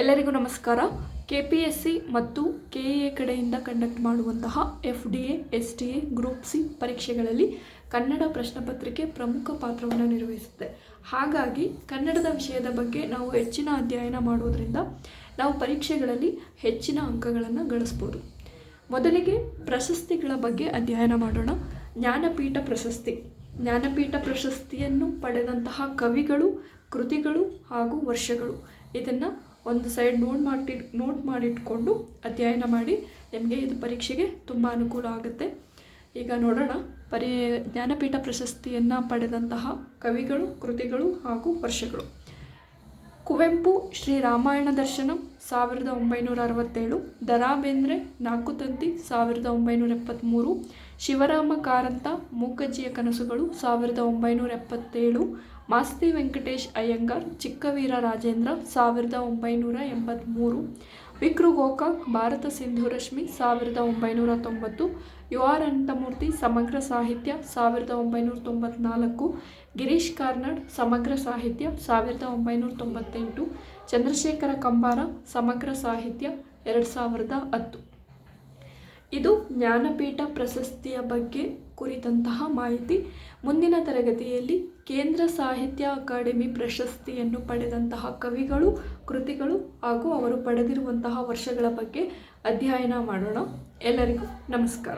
ಎಲ್ಲರಿಗೂ ನಮಸ್ಕಾರ. K P S C ಮತ್ತು ಕೆ ಎ ಕಡೆಯಿಂದ ಕಂಡಕ್ಟ್ ಮಾಡುವಂತಹ F D A S T A group C ಪರೀಕ್ಷೆಗಳಲ್ಲಿ ಕನ್ನಡ ಪ್ರಶ್ನೆಪತ್ರಿಕೆ ಪ್ರಮುಖ ಪಾತ್ರವನ್ನು ನಿರ್ವಹಿಸುತ್ತೆ. ಹಾಗಾಗಿ ಕನ್ನಡದ ವಿಷಯದ ಬಗ್ಗೆ ನಾವು ಹೆಚ್ಚಿನ ಅಧ್ಯಯನ ಮಾಡುವುದರಿಂದ ನಾವು ಪರೀಕ್ಷೆಗಳಲ್ಲಿ ಹೆಚ್ಚಿನ ಅಂಕಗಳನ್ನು ಗಳಿಸ್ಬೋದು. ಮೊದಲಿಗೆ ಪ್ರಶಸ್ತಿಗಳ ಬಗ್ಗೆ ಅಧ್ಯಯನ ಮಾಡೋಣ. ಜ್ಞಾನಪೀಠ ಪ್ರಶಸ್ತಿ. ಜ್ಞಾನಪೀಠ ಪ್ರಶಸ್ತಿಯನ್ನು ಪಡೆದಂತಹ ಕವಿಗಳು, ಕೃತಿಗಳು ಹಾಗೂ ವರ್ಷಗಳು. ಇದನ್ನು ಒಂದು ಸೈಡ್ ನೋಟ್ ಮಾಡಿ ನೋಟ್ ಮಾಡಿಟ್ಕೊಂಡು ಅಧ್ಯಯನ ಮಾಡಿ ನಿಮಗೆ ಇದು ಪರೀಕ್ಷೆಗೆ ತುಂಬ ಅನುಕೂಲ ಆಗುತ್ತೆ. ಈಗ ನೋಡೋಣ, ಪರಿ, ಜ್ಞಾನಪೀಠ ಪ್ರಶಸ್ತಿಯನ್ನು ಪಡೆದಂತಹ ಕವಿಗಳು, ಕೃತಿಗಳು ಹಾಗೂ ವರ್ಷಗಳು. ಕುವೆಂಪು ಶ್ರೀ ರಾಮಾಯಣ ದರ್ಶನ ಸಾವಿರದ ಒಂಬೈನೂರ ಅರವತ್ತೇಳು ದರಾ ಬೇಂದ್ರೆ ನಾಲ್ಕು ತಂತಿ, ಸಾವಿರದ ಒಂಬೈನೂರ ಎಪ್ಪತ್ತ್ಮೂರು ಶಿವರಾಮ ಕಾರಂತ, ಮೂಕಜ್ಜಿಯ ಕನಸುಗಳು, ಸಾವಿರದ ಒಂಬೈನೂರ ಎಪ್ಪತ್ತೇಳು, ಮಾಸ್ತಿ ವೆಂಕಟೇಶ್ ಅಯ್ಯಂಗಾರ್, ಚಿಕ್ಕವೀರ ರಾಜೇಂದ್ರ, ಸಾವಿರದ ಒಂಬೈನೂರ ಎಂಬತ್ತ್ಮೂರು ವಿಕ್ರು ಗೋಕಾಕ್ ಭಾರತ ಸಿಂಧುರಶ್ಮಿ ಸಾವಿರದ ಒಂಬೈನೂರ ತೊಂಬತ್ತು, ಯು ಆರ್ ಅನಂತಮೂರ್ತಿ, ಸಮಗ್ರ ಸಾಹಿತ್ಯ, ಸಾವಿರದ ಒಂಬೈನೂರ ತೊಂಬತ್ನಾಲ್ಕು, ಗಿರೀಶ್ ಕಾರ್ನಾಡ್, ಸಮಗ್ರ ಸಾಹಿತ್ಯ, ಸಾವಿರದ ಒಂಬೈನೂರ ತೊಂಬತ್ತೆಂಟು, ಚಂದ್ರಶೇಖರ ಕಂಬಾರ ಸಮಗ್ರ ಸಾಹಿತ್ಯ ಎರಡು ಸಾವಿರದ ಹತ್ತು. ಇದು ಜ್ಞಾನಪೀಠ ಪ್ರಶಸ್ತಿಯ ಬಗ್ಗೆ ಕುರಿತಂತಹ ಮಾಹಿತಿ. ಮುಂದಿನ ತರಗತಿಯಲ್ಲಿ ಕೇಂದ್ರ ಸಾಹಿತ್ಯ ಅಕಾಡೆಮಿ ಪ್ರಶಸ್ತಿಯನ್ನು ಪಡೆದಂತಹ ಕವಿಗಳು, ಕೃತಿಗಳು ಹಾಗೂ ಅವರು ಪಡೆದಿರುವಂತಹ ವರ್ಷಗಳ ಬಗ್ಗೆ ಅಧ್ಯಯನ ಮಾಡೋಣ. ಎಲ್ಲರಿಗೂ ನಮಸ್ಕಾರ.